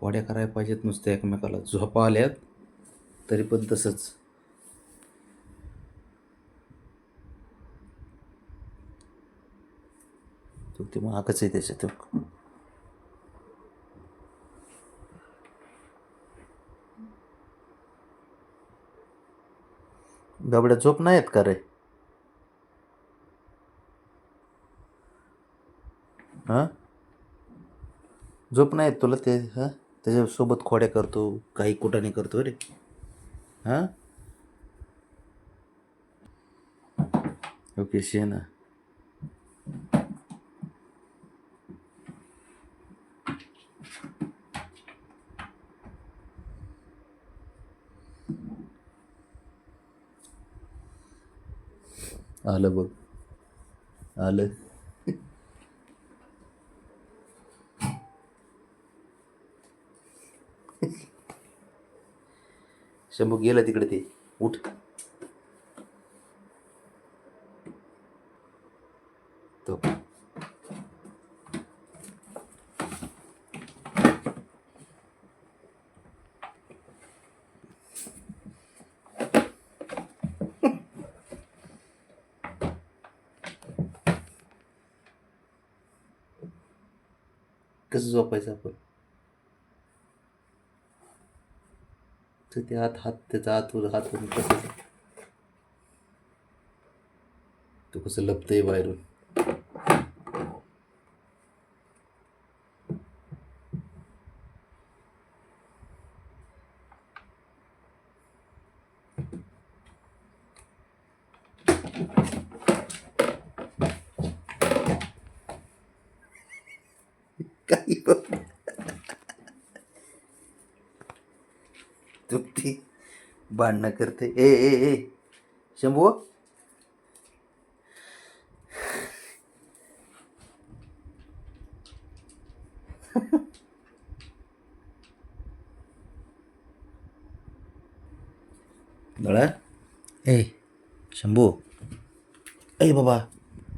खोड्या करायला पाहिजेत नुसत्या एकमेकाला. झोपा आल्यात तरी पण तसंच. तो ते महागच आहे त्याच्यात. गबड्या झोप नाही आहेत का रे? हां? झोप नाही आहेत तुला ते हां? त्याच्यासोबत खोड्या करतो काही कुटाने करतो रे हां? ओके शे ना आलं बघ. आलं. शंभू गेलं तिकडे ते. उठ. तो. कसं झोपायचं आपण? ते हात हात त्याचा हातवर हातून कसं तो कसं लपतंय बाहेरून काही तृप्ती भांडणं करते. ए ए ए शंभू. दळा ए. शंभू. ए बाबा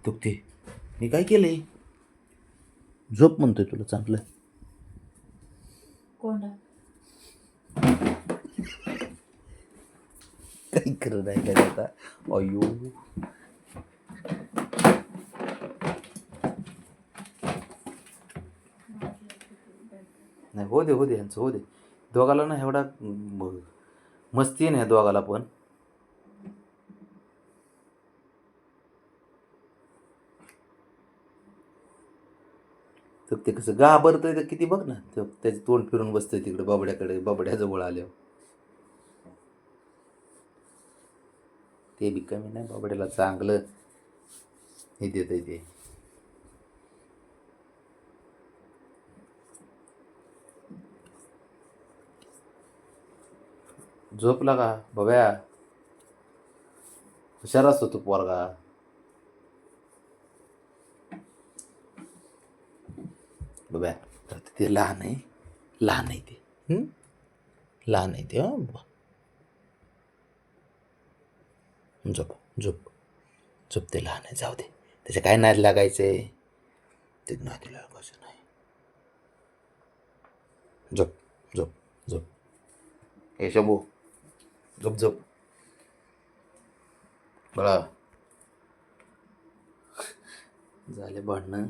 तृप्ती. मी काय केलंय? झोप म्हणतोय तुला चांगलं. काही करू नाही काय आता अयो नाही हो दे हो दे ह्यांचं हो दे. दोघाला ना एवढा म- मस्ती नाही दोघाला पण. तर ते कसं घाबरतं तर किती बघ ना त्याचं तोंड फिरून बसतंय तिकडे बाबड्याकडे बाबड्याजवळ आल्यावर. ते बी कमी नाही बाबड्याला चांगलं हे देत ते. झोपला का बघ्या हुशार असतो तू पोरगा. बघ्या तर ते लहान आहे लहान आहे ते. लहान आहे ते हं बाबा झोप झोप. झोप ते लहान आहे. जाऊ दे. त्याच्या काय नाद लागायचं? आहे ते नादी लागायचं नाही. झोप झोप झोप. हे शंभू. झोप झोप. बळा. झाले भांडणं.